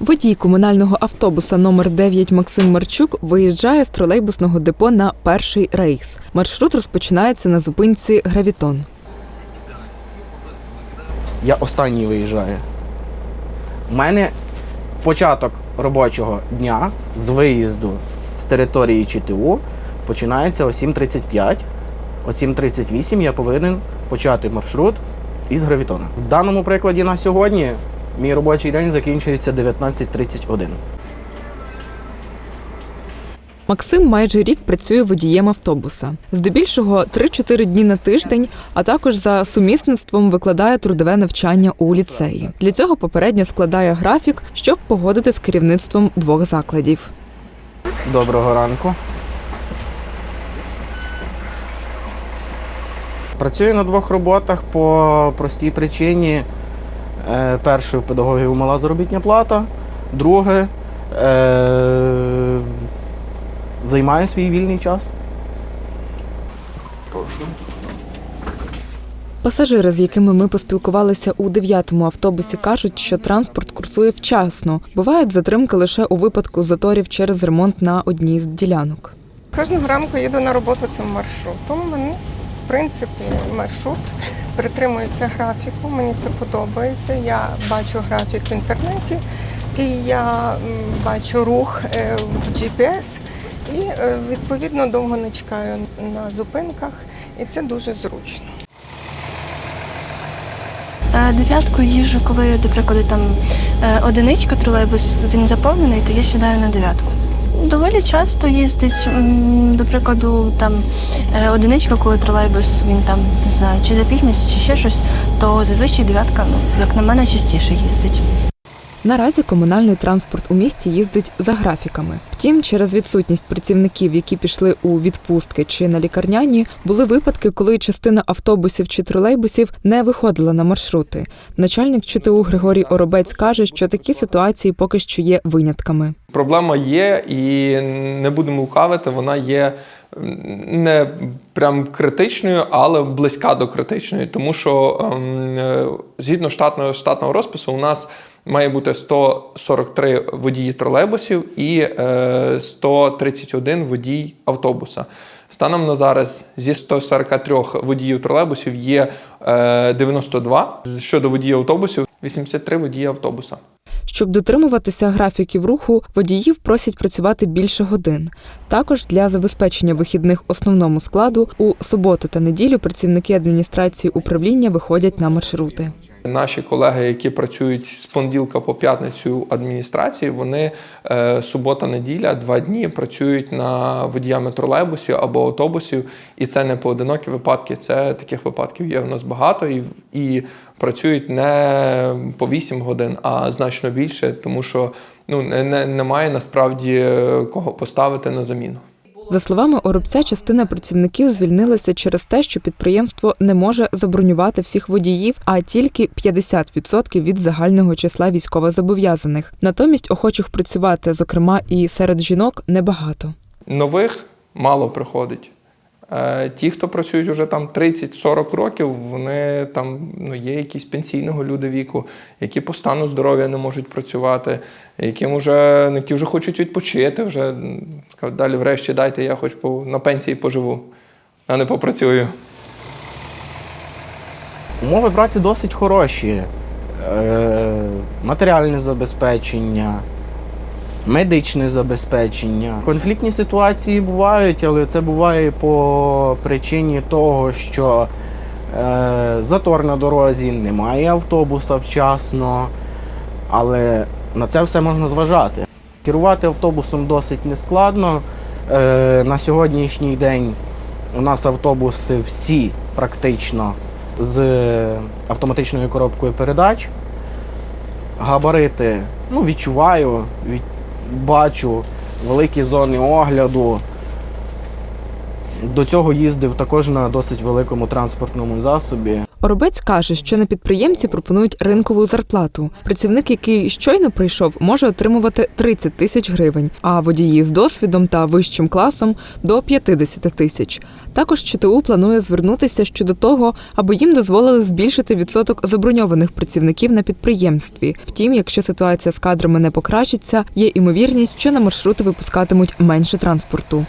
Водій комунального автобуса номер 9 Максим Марчук виїжджає з тролейбусного депо на перший рейс. Маршрут розпочинається на зупинці Гравітон. Я останній виїжджаю. У мене початок робочого дня з виїзду з території ЧТУ починається о 7.35. О 7.38 я повинен почати маршрут із гравітона. В даному прикладі на сьогодні мій робочий день закінчується 19.31. Максим майже рік працює водієм автобуса. Здебільшого 3-4 дні на тиждень, а також за сумісництвом викладає трудове навчання у ліцеї. Для цього попередньо складає графік, щоб погодити з керівництвом двох закладів. Доброго ранку. Працюю на двох роботах по простій причині. Е, Перше, в педагогів мала заробітня плата. Друге, е, займаю свій вільний час. Пасажири, з якими ми поспілкувалися у дев'ятому автобусі, кажуть, що транспорт курсує вчасно. Бувають затримки лише у випадку заторів через ремонт на одній з ділянок. Кожного ранку їду на роботу цим маршрутом. Мені, в принципі, маршрут притримується графіку. Мені це подобається. Я бачу графік в інтернеті, і я бачу рух е, в GPS і е, відповідно довго не чекаю на зупинках, і це дуже зручно. Е, Дев'ятку їжджу, коли, до прикладу, там одиничка тролейбус, він заповнений, то я сідаю на дев'ятку. Доволі часто їздить, до прикладу, там е, одиничка, коли тролейбус, він там не знаю, чи запізнюється, чи ще щось, то зазвичай дев'ятка, ну як на мене, частіше їздить. Наразі комунальний транспорт у місті їздить за графіками. Втім, через відсутність працівників, які пішли у відпустки чи на лікарняні, були випадки, коли частина автобусів чи тролейбусів не виходила на маршрути. Начальник ЧТУ Григорій Оробець каже, що такі ситуації поки що є винятками. Проблема є, і не будемо лукавити, вона є не прям критичною, але близька до критичної, тому що ем, е, згідно штатного штатного розпису, у нас має бути 143 водії тролейбусів і е, 131 водій автобуса. Станом на зараз зі 143 водіїв тролейбусів є е, 92. Щодо водіїв автобусів, 83 водії автобуса. Щоб дотримуватися графіків руху, водіїв просять працювати більше годин. Також для забезпечення вихідних основному складу у суботу та неділю працівники адміністрації управління виходять на маршрути. Наші колеги, які працюють з понеділка по п'ятницю в адміністрації, вони е, субота-неділя, два дні працюють на водіями тролейбусів або автобусів, і це не поодинокі випадки. Це таких випадків є в нас багато і, і працюють не по 8 годин, а значно більше, тому що ну не, не, немає насправді е, кого поставити на заміну. За словами Оробця, частина працівників звільнилася через те, що підприємство не може забронювати всіх водіїв, а тільки 50% від загального числа військовозобов'язаних. Натомість охочих працювати, зокрема і серед жінок, небагато. Нових мало приходить. Е, Ті, хто працюють вже там 30-40 років, вони там ну, є якісь пенсійного люди віку, які по стану здоров'я не можуть працювати, яким вже, які вже хочуть відпочити, вже далі врешті дайте, я хоч по, на пенсії поживу, а не попрацюю. Умови праці досить хороші. Е, матеріальне забезпечення, медичне забезпечення. Конфліктні ситуації бувають, але це буває по причині того, що е, затор на дорозі, немає автобуса вчасно, але на це все можна зважати. Керувати автобусом досить нескладно. Е, на сьогоднішній день у нас автобуси всі практично з автоматичною коробкою передач. Габарити ну, відчуваю, від, бачу великі зони огляду. До цього їздив також на досить великому транспортному засобі. Оробець каже, що на підприємці пропонують ринкову зарплату. Працівник, який щойно прийшов, може отримувати 30 тисяч гривень, а водії з досвідом та вищим класом до 50 тисяч. Також ЧТУ планує звернутися щодо того, аби їм дозволили збільшити відсоток заброньованих працівників на підприємстві. Втім, якщо ситуація з кадрами не покращиться, є імовірність, що на маршрути випускатимуть менше транспорту.